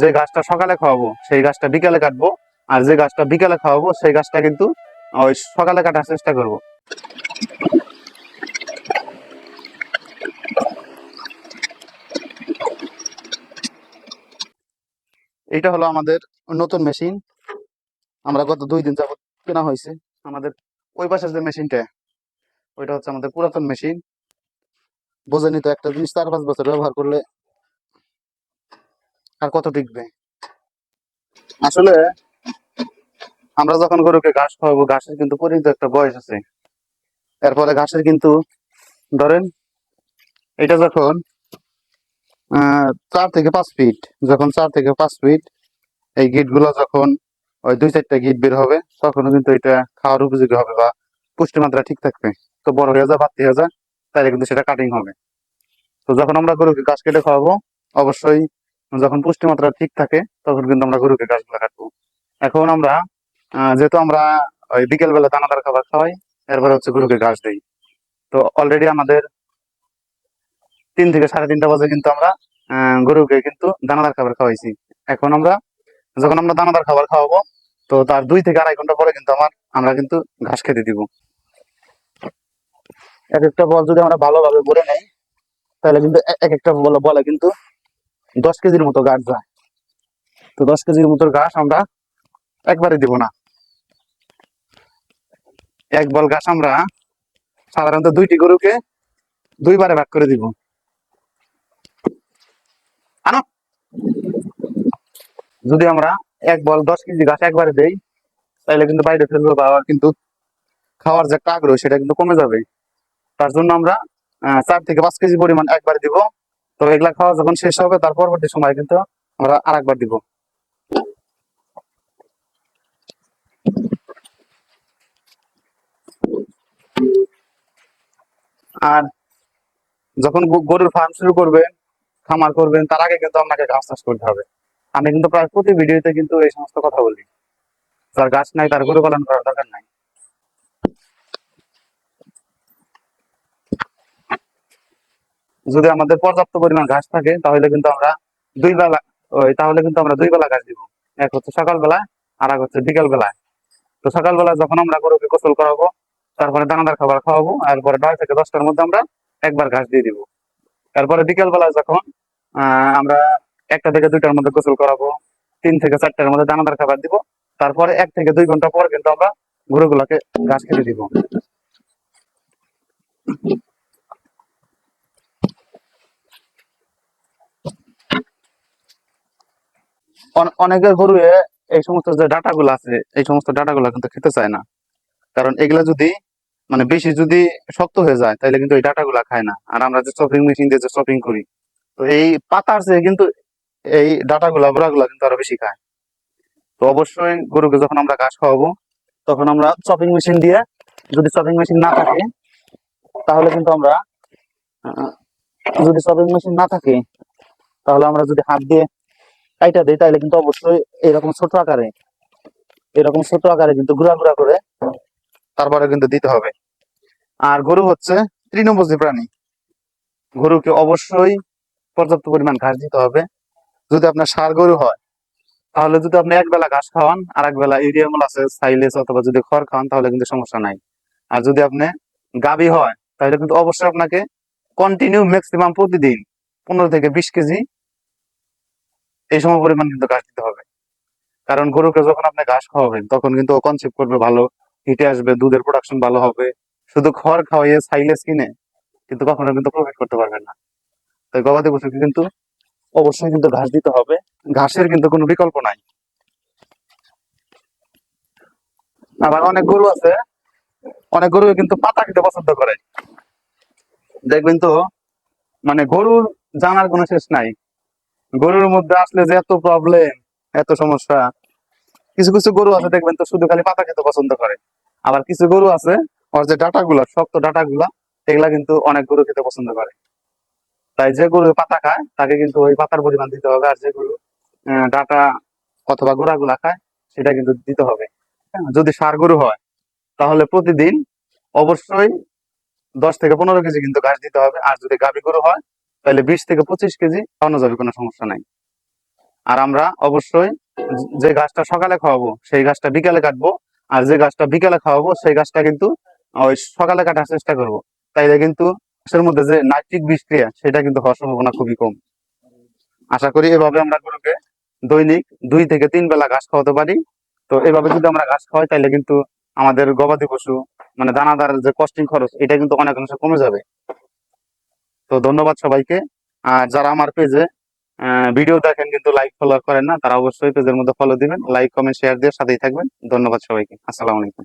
যে গাছটা সকালে খাওয়াবো, সেই গাছটা বিকালে কাটবো, আর যে গাছটা বিকালে খাওয়াবো, সেই গাছটা কিন্তু ওই সকালে কাটার চেষ্টা করব। এটা হলো আমাদের নতুন মেশিন। আমরা গত দুই দিন যাবত কেনা হয়েছে। আমাদের ওই পাশের যে মেশিনটা, ওইটা হচ্ছে আমাদের পুরাতন মেশিন। বোঝেনি তো একটা জিনিস চার পাঁচ বছর ব্যবহার করলে আর কত টিকবে? আসলে আমরা যখন গরুকে ঘাস খাওয়াবো, ঘাসের কিন্তু পরিণত একটা বয়স আছে। এরপরে ঘাসের কিন্তু, ধরেন, এটা যখন চার থেকে পাঁচ ফিট যখন চার থেকে পাঁচ ফিট এই গিটগুলো যখন, ওই দুই চারটা গিট বের হবে, তখনও কিন্তু এটা খাওয়ার উপযোগী হবে বা পুষ্টি মাত্রা ঠিক থাকবে। তো বড় হয়ে যায় বাড়তি হয়ে যায় তাহলে কিন্তু সেটা কাটিং হবে। তো যখন আমরা গরুকে ঘাস কেটে খাওয়াবো, অবশ্যই যখন পুষ্টি মাত্রা ঠিক থাকে, তখন কিন্তু আমরা গরুকে ঘাসগুলো কাটবো। এখন আমরা যেহেতু আমরা ওই বিকেল বেলা দানাদার খাবার খাওয়াই, এরপরে হচ্ছে গরুকে ঘাস দিই। তো অলরেডি আমাদের তিন থেকে সাড়ে তিনটা বাজে কিন্তু আমরা গরুকে কিন্তু দানাদার খাবার খাওয়াইছি। এখন আমরা যখন আমরা দানাদার খাবার খাওয়াবো, তো তার দুই থেকে আড়াই ঘণ্টা পরে কিন্তু আমার, আমরা কিন্তু ঘাস খেতে দিব। এক একটা বল যদি আমরা ভালোভাবে ভরে নেই, তাহলে কিন্তু এক একটা বলে কিন্তু দশ কেজির মতো গাছ যায়। তো দশ কেজির মতো ঘাস আমরা একবারে দিব না। এক বল ঘাস আমরা সাধারণত দুইটি গরুকে দুইবারে ভাগ করে দিব। আনো। যদি আমরা এক বল দশ কেজি ঘাস একবারে দেই, তাহলে কিন্তু বাইরে ফেলব বা কিন্তু খাওয়ার যে একটা আগ্রহ, সেটা কিন্তু কমে যাবে। তার জন্য আমরা চার থেকে পাঁচ কেজি পরিমাণ একবারে দিব। তো এগুলা খাওয়া যখন শেষ হবে, তার পরবর্তী সময় কিন্তু আমরা আর একবার দিব। আর যখন গরুর ফার্ম শুরু করবেন, খামার করবেন, তার আগে কিন্তু আপনাকে ঘাস চাষ করতে হবে। আমি কিন্তু প্রায় প্রতি ভিডিওতে কিন্তু এই সমস্ত কথা বলি। যার গাছ নাই, তার গরু পালন করার দরকার নাই। যদি আমাদের পর্যাপ্ত পরিমাণ ঘাস থাকে, তাহলে কিন্তু আমরা দুই বেলা, ওই তাহলে কিন্তু আমরা দুই বেলা ঘাস দিব। এক হচ্ছে সকালবেলা, আর এক হচ্ছে বিকাল বেলায় তো সকালবেলা যখন আমরা গরুকে গোসল করাবো, তারপরে দানাদার খাবার খাওয়াবো এরপরে নয় থেকে দশটার মধ্যে আমরা একবার ঘাস দিয়ে দিব। তারপরে বিকাল বেলা যখন আমরা একটা থেকে দুইটার মধ্যে গোসল করাবো, তিন থেকে চারটার মধ্যে দানাদার খাবার দিব, তারপরে এক থেকে দুই ঘণ্টা পর কিন্তু আমরা গরুগুলোকে ঘাস খেতে দিব। অনেকের গরু এই সমস্ত যে ডাটা গুলো আছে, এই সমস্ত ডাটা গুলো কিন্তু খেতে চায় না। কারণ এগুলা যদি মানে বেশি যদি শক্ত হয়ে যায় তাহলে কিন্তু এই ডাটা গুলা খায় না। আর আমরা যে চপিং মেশিন দিয়ে যে চপিং করি, তো এই পাতার চেয়ে কিন্তু এই ডাটা গুলা কিন্তু আরও বেশি খায়। তো অবশ্যই গরুকে যখন আমরা ঘাস খাওয়াবো, তখন আমরা চপিং মেশিন দিয়ে যদি চপিং মেশিন না থাকে, তাহলে কিন্তু আমরা যদি চপিং মেশিন না থাকে, তাহলে আমরা যদি হাত দিয়ে কাইটা দিই তাহলে কিন্তু অবশ্যই এরকম ছোট আকারে, এরকম ছোট আকারে কিন্তু গুড়া গুড়া করে তারপরে কিন্তু দিতে হবে। আর গরু হচ্ছে তৃণভোজী প্রাণী। গরুকে অবশ্যই পর্যাপ্ত পরিমাণ ঘাস দিতে হবে। যদি আপনার সার গরু হয়, তাহলে যদি আপনি এক বেলা ঘাস খাওয়ান, আর এক বেলা ইউরিয়া আছে সাইলেস অথবা যদি খড় খাওয়ান, তাহলে কিন্তু সমস্যা নাই। আর যদি আপনি গাভী হয়, তাহলে কিন্তু অবশ্যই আপনাকে কন্টিনিউ ম্যাক্সিমাম প্রতিদিন পনেরো থেকে বিশ কেজি এই সময় পরিমাণ কিন্তু ঘাস দিতে হবে। কারণ গরুকে যখন আপনি ঘাস খাওয়াবেন, তখন কিন্তু ও কনসেপ্ট করবে ভালো, হিটে আসবে, দুধের প্রোডাকশন ভালো হবে। শুধু খড় খাওয়াইয়ে সাইলেস কিনে কিন্তু কখনো কিন্তু প্রফিট করতে পারবেন না। তাই গবাদি পশুকে কিন্তু অবশ্যই কিন্তু ঘাস দিতে হবে। ঘাসের কিন্তু কোনো বিকল্প নাই। আবার অনেক গরু আছে, অনেক গরু কিন্তু পাতা খেতে পছন্দ করে। দেখবেন তো মানে গরুর জানার কোনো শেষ নাই। গরুর মধ্যে আসলে যে এত প্রবলেম এত সমস্যা কিছু কিছু গরু আছে দেখবেন তো শুধু খালি পাতা খেতে পছন্দ করে। আবার কিছু গরু আছে ওর যে ডাটা গুলা শক্ত ডাটা গুলা এগুলা কিন্তু অনেক গরু খেতে পছন্দ করে। তাই যে গরু পাতা খায় তাকে কিন্তু ওই পাতার পরিমাণ দিতে হবে আর যে গরু ডাটা অথবা গোড়া গুলা খায় সেটা কিন্তু দিতে হবে। হ্যাঁ, যদি সার গরু হয় তাহলে প্রতিদিন অবশ্যই দশ থেকে পনেরো কেজি কিন্তু ঘাস দিতে হবে আর যদি গাভী গরু হয় তাহলে বিশ থেকে পঁচিশ কেজি খাওয়ানো যাবে, কোনো সমস্যা নাই। আর আমরা অবশ্যই যে গাছটা সকালে খাওয়াবো, সেই গাছটা বিকালে কাটবো। আর যে গাছটা বিকালে খাওয়াবো, সেই গাছটা কিন্তু ওই সকালে কাটার চেষ্টা করব। তাইলে কিন্তু গাছের মধ্যে যে নাইট্রিক বিষক্রিয়া, সেটা কিন্তু হওয়ার সম্ভাবনা খুবই কম। আশা করি এভাবে আমরা গরুকে দৈনিক দুই থেকে তিন বেলা ঘাস খাওয়াতে পারি। তো এভাবে যদি আমরা ঘাস খাওয়াই তাহলে কিন্তু আমাদের গবাদি পশু মানে দানাদার যে কস্টিং খরচ, এটা কিন্তু অনেক অংশে কমে যাবে। তো ধন্যবাদ সবাইকে। আর যারা আমার পেজে ভিডিও দেখেন কিন্তু লাইক ফলো করেন না, তারা অবশ্যই পেজের মধ্যে ফলো দিবেন লাইক কমেন্ট শেয়ার দিয়ে সাথেই থাকবেন। ধন্যবাদ সবাইকে। আসসালামু আলাইকুম।